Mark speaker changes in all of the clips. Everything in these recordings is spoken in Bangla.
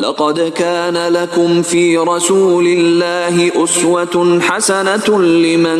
Speaker 1: لقد كان لكم في رسول الله أسوة حسنة لمن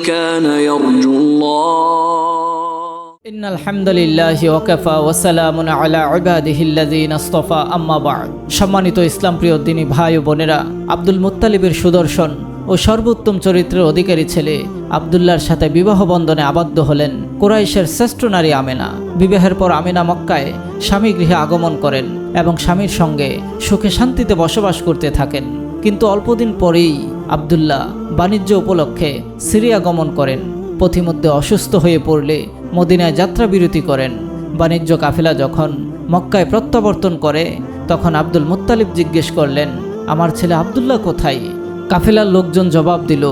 Speaker 1: كان يرجو الله
Speaker 2: إن الحمد لله وكفى وسلام على عباده الذين اصطفى أما بعد সম্মানিত ইসলাম প্রিয় দিনী ভাই ও বোনেরা আব্দুল মুত্তালিবের সুদর্শন ও সর্বোত্তম চরিত্রের অধিকারী ছেলে আবদুল্লার সাথে বিবাহ বন্ধনে আবদ্ধ হলেন কোরাইশের শ্রেষ্ঠ নারী আমেনা। বিবাহের পর আমেনা মক্কায় স্বামী গৃহে আগমন করেন এবং স্বামীর সঙ্গে সুখে শান্তিতে বসবাস করতে থাকেন। কিন্তু অল্পদিন পরেই আবদুল্লাহ বাণিজ্য উপলক্ষে সিরিয়া গমন করেন। পথিমধ্যে অসুস্থ হয়ে পড়লে মদিনায় যাত্রা বিরতি করেন। বাণিজ্য কাফেলা যখন মক্কায় প্রত্যাবর্তন করে, তখন আব্দুল মুত্তালিব জিজ্ঞেস করলেন, আমার ছেলে আবদুল্লাহ কোথায়? কাফেলার লোকজন জবাব দিল,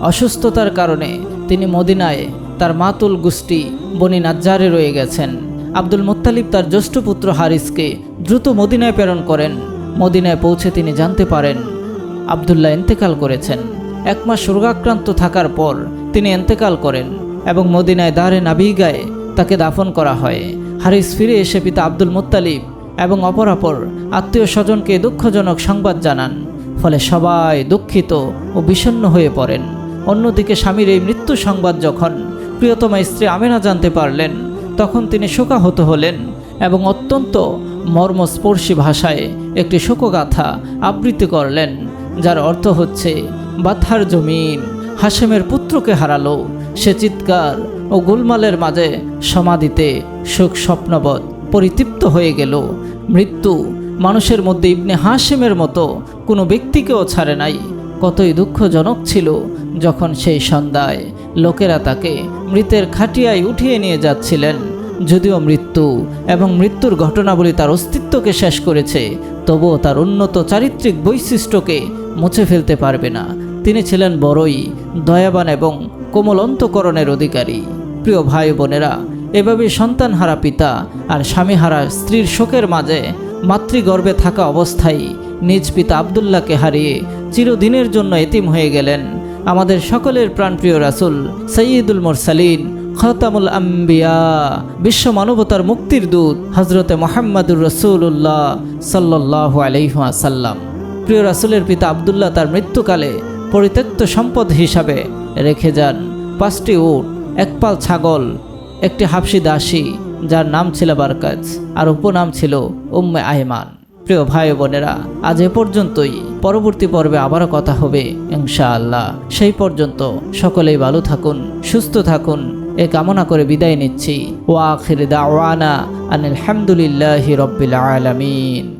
Speaker 2: অসুস্থতার কারণে তিনি মদিনায় তার মাতুল গুষ্টি বনি নাজ্জারে রয়ে গেছেন। আব্দুল মুত্তালিব তার জ্যেষ্ঠ পুত্র হারিসকে দ্রুত মদিনায় প্রেরণ করেন। মদিনায় পৌঁছে তিনি জানতে পারেন, আবদুল্লাহ ইন্তেকাল করেছেন। এক মাস রোগাক্রান্ত থাকার পর তিনি ইন্তেকাল করেন এবং মদিনায় দারে নাবিগায় তাকে দাফন করা হয়। হারিস ফিরে এসে পিতা আব্দুল মুত্তালিব এবং অপরাপর আত্মীয় স্বজনকে দুঃখজনক সংবাদ জানান, ফলে সবাই দুঃখিত ও বিষণ্ণ হয়ে পড়েন। অন্যদিকে স্বামীর এই মৃত্যু সংবাদ যখন প্রিয়তমা স্ত্রী আমেনা জানতে পারলেন, তখন তিনি শোকাহত হলেন এবং অত্যন্ত মর্মস্পর্শী ভাষায় একটি শোকগাথা আবৃত্তি করলেন, যার অর্থ হচ্ছে বাথার জমিন হাসেমের পুত্রকে হারালো, সে চিৎকার ও গোলমালের মাঝে সমাধিতে শোক স্বপ্নবৎ পরিতৃপ্ত হয়ে গেল। মৃত্যু মানুষের মধ্যে ইবনে হাসেমের মতো কোনো ব্যক্তিকেও ছাড়ে নাই। কতই দুঃখজনক ছিল যখন সেই সন্ধ্যায় লোকেরা তাকে মৃতের খাটিয়ায় উঠিয়ে নিয়ে যাচ্ছিলেন। যদিও মৃত্যু এবং মৃত্যুর ঘটনাবলী তার অস্তিত্বকে শেষ করেছে, তবুও তার উন্নত চারিত্রিক বৈশিষ্ট্যকে মুছে ফেলতে পারবে না। তিনি ছিলেন বড়ই দয়াবান এবং কোমল অন্তকরণের অধিকারী। প্রিয় ভাই বোনেরা এভাবে সন্তানহারা পিতা আর স্বামীহারা স্ত্রীর শোকের মাঝে মাতৃগর্ভে থাকা অবস্থায় নিজ পিতা আবদুল্লাহকে হারিয়ে চিরদিনের জন্য এতিম হয়ে গেলেন। আমাদের সকলের প্রাণপ্রিয় রাসুল সৈয়দুল মোরসালিন, খতামুল আম্বিয়া, বিশ্ব মানবতার মুক্তির দূত হজরতে মোহাম্মদুর রসুল্লাহ সাল্লাহ আলহাসাল্লাম প্রিয় রাসুলের পিতা আবদুল্লাহ তার মৃত্যুকালে পরিত্যক্ত সম্পদ হিসাবে রেখে যান পাঁচটি উট একপাল ছাগল, একটি হাফসি দাসী, যার নাম ছিল বারকাজ আর উপনাম ছিল উম্মে আহমান প্রিয় ভাই বোনেরা, আজ এ পর্যন্তই। পরবর্তী পর্বে আবারও কথা হবে, ইনশাআল্লাহ। সেই পর্যন্ত সকলেই ভালো থাকুন, সুস্থ থাকুন, এ কামনা করে বিদায় নিচ্ছি। ওয়া ওয়াখির দাওয়ানা আনিল হামদুলিল্লাহি রব্বিল আলামিন।